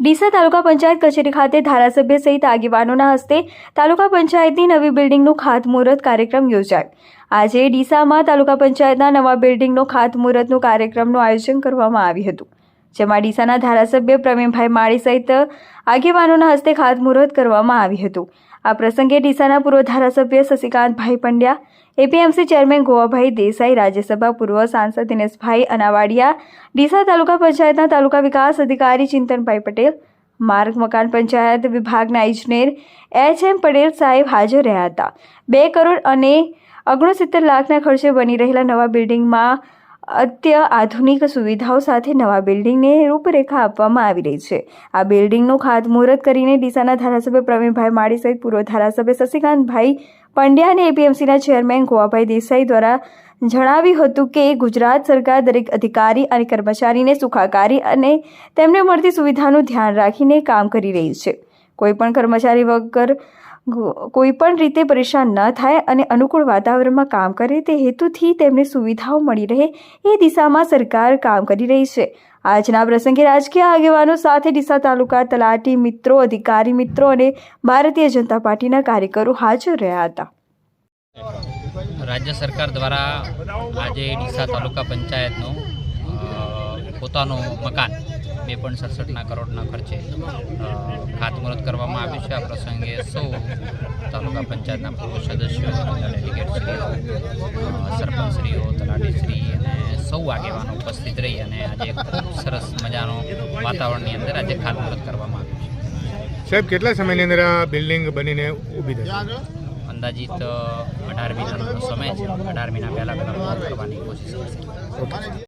ડીસા તાલુકા પંચાયત કચેરી ખાતે ધારાસભ્ય સહિત આગેવાનોના હસ્તે તાલુકા પંચાયતની નવી બિલ્ડિંગનું ખાતમુહૂર્ત કાર્યક્રમ યોજાયો. આજે ડીસામાં તાલુકા પંચાયતના નવા બિલ્ડિંગનો ખાતમુહૂર્તનું કાર્યક્રમનું આયોજન કરવામાં આવ્યું હતું, જેમાં ડીસાના ધારાસભ્ય પ્રવીણભાઈ માળી સહિત આગેવાનોના હસ્તે ખાતમુહૂર્ત કરવામાં આવ્યું હતું. આ પ્રસંગે ડીસાના પૂર્વ ધારાસભ્ય શશિકાંતભાઈ પંડ્યા, એપીએમસી ચેરમેન ગોવાભાઈ દેસાઈ, રાજ્યસભા પૂર્વ સાંસદ દિનેશભાઈ અનાવાડિયા, ડીસા તાલુકા પંચાયતના તાલુકા વિકાસ અધિકારી ચિંતનભાઈ પટેલ, માર્ગ મકાન પંચાયત વિભાગના ઇજનેર એચ એમ પટેલ સાહેબ હાજર રહ્યા હતા. બે કરોડ અને ઓગણસિત્તેર લાખના ખર્ચે બની રહેલા નવા બિલ્ડિંગમાં અત્ય આધુનિક સુવિધાઓ સાથે નવા બિલ્ડિંગને રૂપરેખા આપવામાં આવી રહી છે. આ બિલ્ડિંગનું ખાતમુહૂર્ત કરીને ડીસાના ધારાસભ્ય પ્રવીણભાઈ માળી સહિત પૂર્વ ધારાસભ્ય શશિકાંતભાઈ પંડ્યા અને એપીએમસીના ચેરમેન ગોવાભાઈ દેસાઈ દ્વારા જણાવ્યું હતું કે ગુજરાત સરકાર દરેક અધિકારી અને કર્મચારીને સુખાકારી અને તેમને મળતી સુવિધાનું ધ્યાન રાખીને કામ કરી રહી છે. કોઈપણ કર્મચારી વગર કોઈ પણ રીતે પરેશાન ન થાય અને અનુકૂળ વાતાવરણમાં કામ કરે તે હેતુથી તેમને સુવિધાઓ મળી રહે એ દિશામાં સરકાર કામ કરી રહી છે. આજના પ્રસંગે રાજકીય આગેવાનો સાથે ડીસા તાલુકા તલાટી મિત્રો, અધિકારી મિત્રો અને ભારતીય જનતા પાર્ટીના કાર્યકરો હાજર રહ્યા હતા. રાજ્ય સરકાર દ્વારા આજે ડીસા તાલુકા પંચાયતનું પોતાનું મકાન બે પોઈન્ટ સડસઠના કરોડના ખર્ચે ખાતમુહૂર્ત કરવામાં આવ્યું છે. આ પ્રસંગે સૌ તાલુકા પંચાયતના પૂર્વ સદસ્યો ડેલિગેટશ્રીઓ સરપંચશ્રીઓ તલાટીશ્રી અને સૌ આગેવાનો ઉપસ્થિત રહી અને આજે ખૂબ સરસ મજાનો વાતાવરણની અંદર આજે ખાતમુહૂર્ત કરવામાં આવ્યું છે. સાહેબ કેટલા સમયની અંદર આ બિલ્ડિંગ બનીને ઊભી થશે અંદાજિત અઢાર મહિનાનો સમય છે. અઢાર મહિના પહેલાં પહેલાં કરવાની કોશિશ કરશે.